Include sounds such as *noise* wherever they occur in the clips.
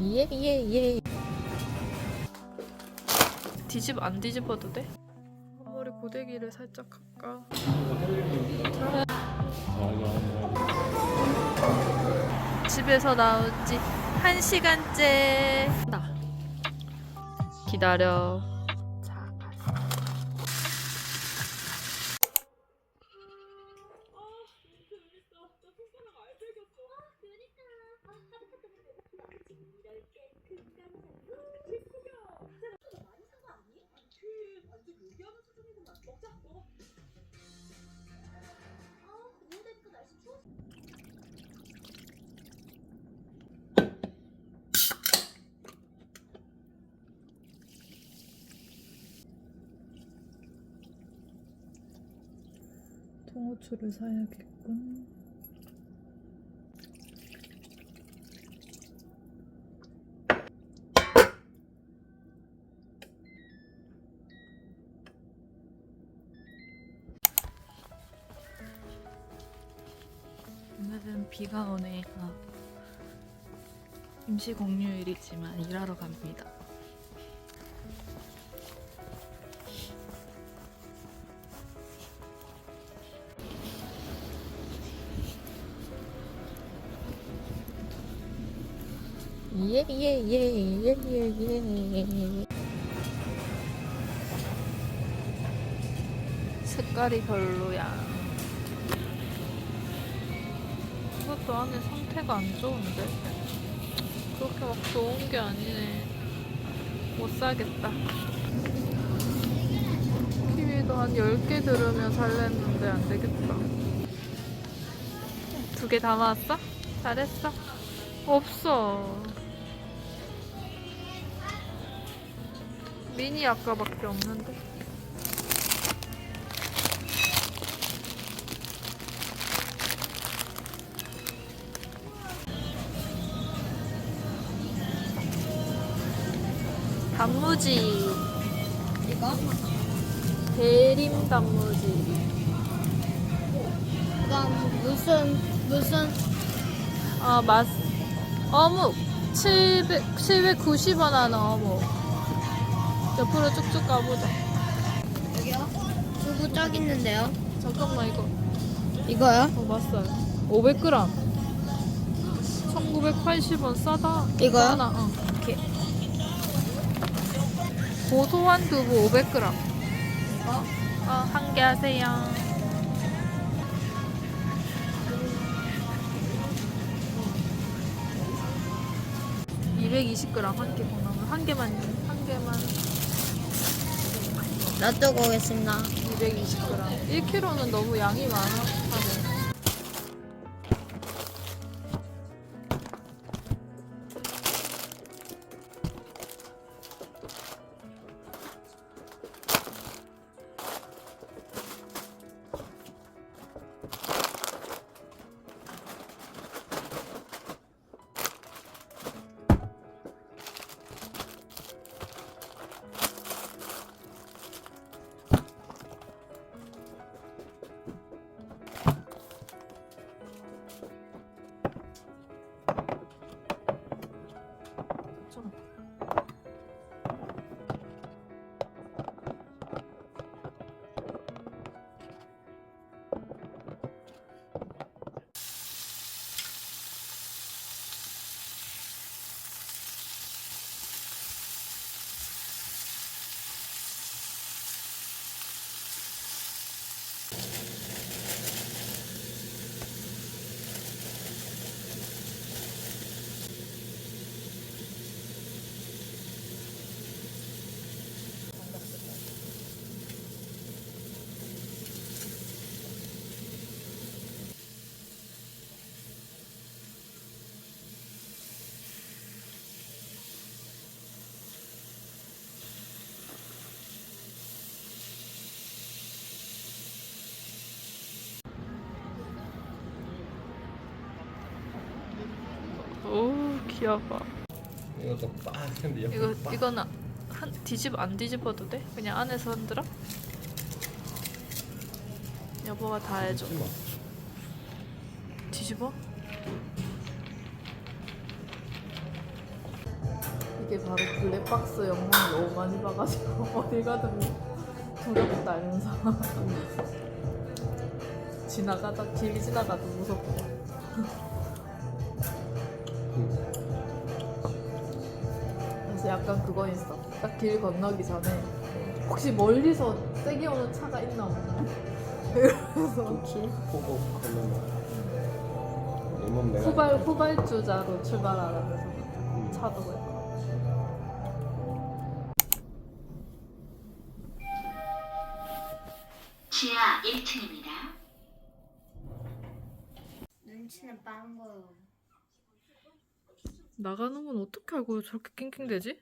예 예 예. 뒤집 안 뒤집어도 돼? 머리 고데기를 살짝 할까? 집에서 나온 지한 시간째. 나 기다려. 통후추를 사야겠군. 오늘은 비가 오네요. 임시 공휴일이지만 일하러 갑니다. 예예예예 예 예 색깔이 별로야 이것도 안에 상태가 안 좋은데 그렇게 막 좋은 게 아니네 못 사겠다 키위도 한 10개 들으면 살랬는데 안 되겠다 두 개 담아왔어? 잘했어 없어. 미니 아까밖에 없는데. 단무지. 이거? 대림 단무지. 그다음 무슨 무슨 아, 맛. 어묵. 700, 790원 하는 어묵. 옆으로 쭉쭉 가보자. 여기요? 두부 짝 있는데요. 잠깐만, 이거. 이거요? 어, 맞어요. 500g. 1980원 싸다. 이거요? 하나, 어. 이렇게. 고소한 두부 500g. 이거? 어, 한 개 하세요. (220g) 한 개 보나면 한 개만 한 개만 놔두고 오겠습니다. 220g 1kg는 너무 양이 많아 하네. 귀여워. 이것도 빡한데 옆에 이거 빡. 이거는 한 뒤집 안 뒤집어도 돼? 그냥 안에서 흔들어? 여보가 다 해줘. 마. 뒤집어? 이게 바로 블랙박스 영상을 너무 많이 봐가지고 *laughs* 어디 가든 두렵다 이러면서 *laughs* 지나가다 길 지나가도 무섭고 *laughs* 약간 그거 있어 딱 길 건너기 전에 혹시 멀리서 세게 오는 차가 있나 없나 이러면서 좋지? 보고 가면 내몸 내가 후발 후발주자로 출발하라면서 음. 차도 그렇고 지하 1층입니다. 눈치는 빠른 거요. 나가는 건 어떻게 알고 저렇게 낑낑대지?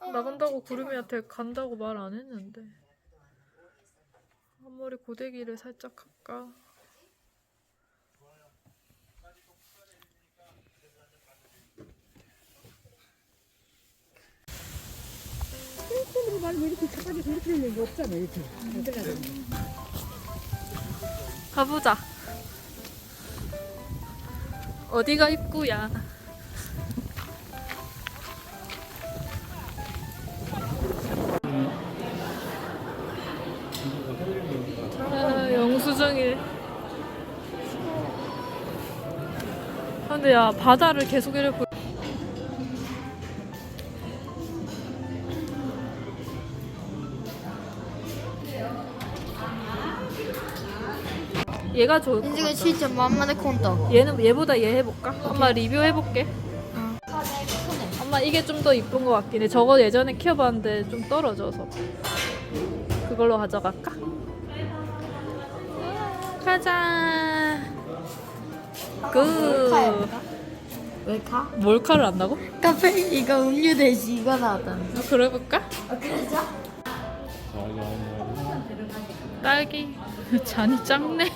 나간다고 구름이한테 간다고 말 안 했는데. 앞머리 고데기를 살짝 할까? 이렇게 게 없잖아 이렇게. 가보자. 어디가 입구야 아, 근데 야 바다를 계속 이렇게 보- 얘가 좋을 것 이게 같다 진짜 만만의 콘도. 얘는 얘보다 얘 해볼까? 엄마 리뷰 해볼게. 응. 엄마 이게 좀 더 이쁜 것 같긴 해. 저거 예전에 키워봤는데 좀 떨어져서 그걸로 가져갈까? 가자. 그 왜 가? 몰카를 한다고? 카페 이거 음료 대신 이거 나왔다는. 어, 그래 볼까? 아 그래서? 딸기 *laughs* 잔이 작네.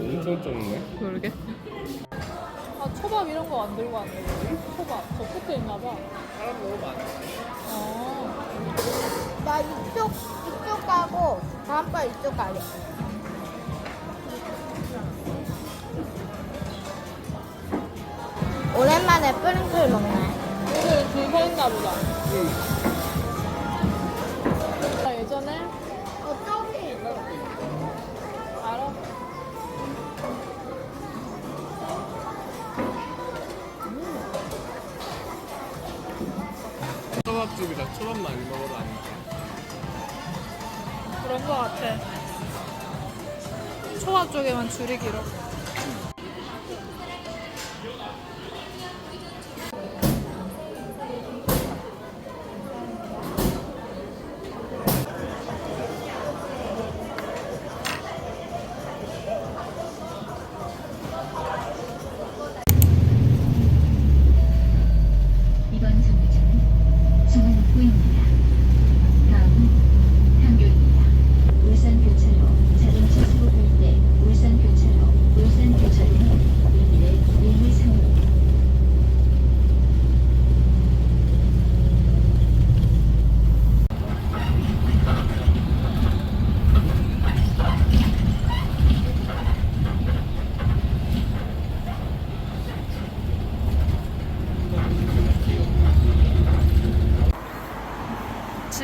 엄청 좁네 모르게. 아 초밥 이런 거 안 들고 왔네. 초밥 저 끝에 있나 봐. 사람 너무 많아 아. 나 이쪽 이쪽 가고 다음 번 이쪽 가려. 오랜만에 뿌링클 먹네. 오늘 줄 서 있나 보다. 나 예전에 어 저기 알아. 초밥집이라 초밥 많이 먹어도 안 돼. 그런 거 같아. 초밥 쪽에만 줄이 길어.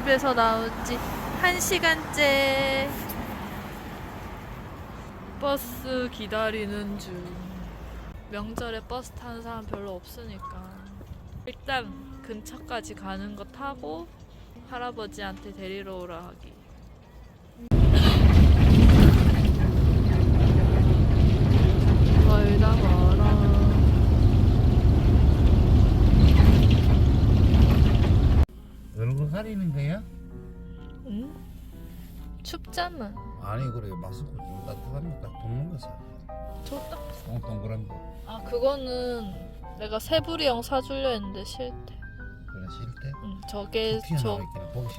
집에서 나온 지한 시간째 버스 기다리는 중. 명절에 버스 타는 사람 별로 없으니까 일단 근처까지 가는 거 타고 할아버지한테 데리러 오라 하기. 멀다 멀 가리는 거야? 응? 춥잖아. 아니 그래 마스크 좀 따뜻하니까 덮는 거지 춥다. 어, 동그란 거 아 그거는 내가 세부리형 사주려 했는데 싫대. 그래 싫대? 응, 저게 저,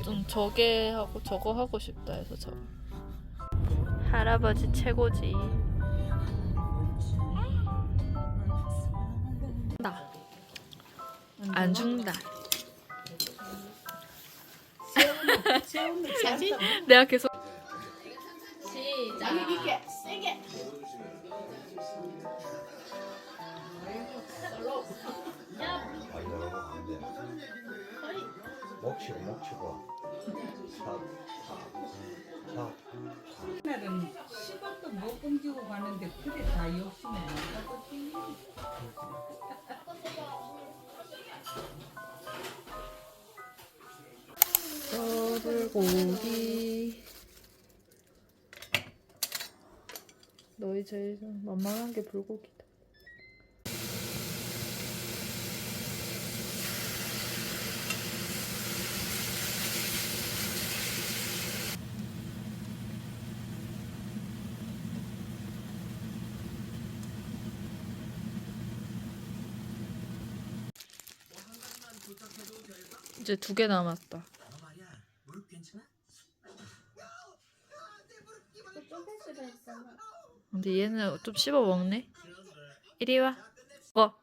좀 저게 하고 저거 하고 싶다 해서 저. 할아버지 최고지. 나. 안죽 내가 계속 시작 이게 세게 먹치고. 먹치고 옛날은 10억도 못 건지고 가는데 그래 다 욕심을 못 가거든 블고기. 너희 제일 만만한 게 불고기다. 이제 두 개 남았다 근데 얘는 좀 씹어 먹네. 이리 와. 먹어.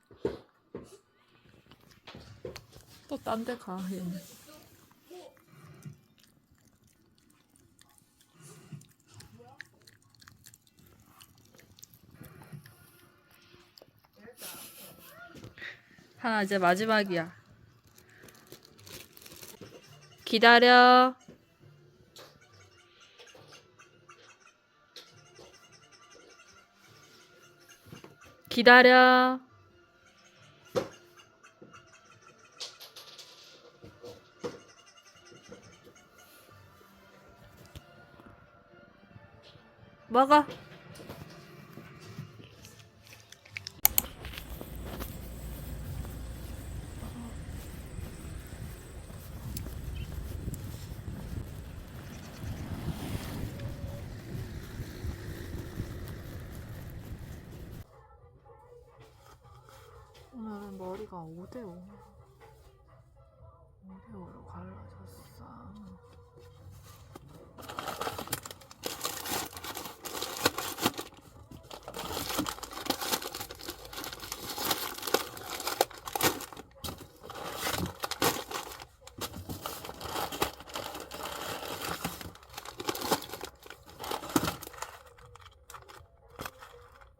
또 딴 데 가, 얘는. 하나 이제 마지막이야. 기다려. 기다려. 먹어. 오늘은 머리가 5대5 5대5로 갈라졌어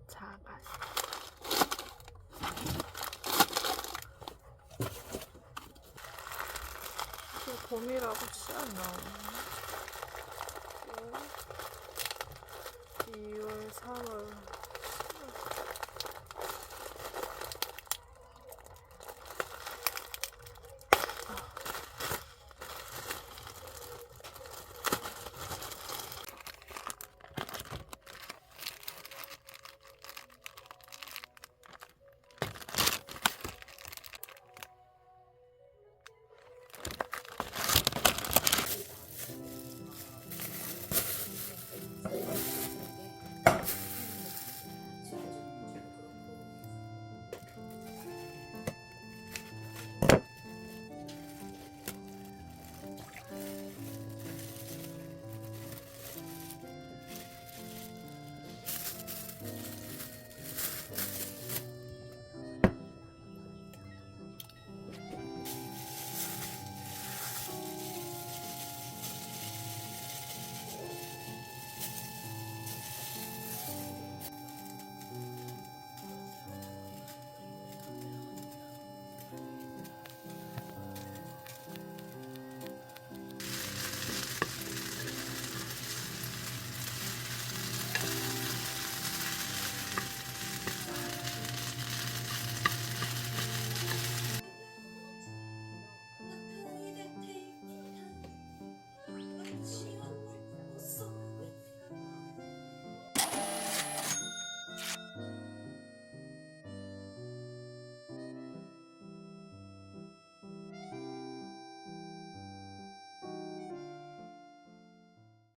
작았어 그 봄이라고 씨안 나오네. 2월, 3월,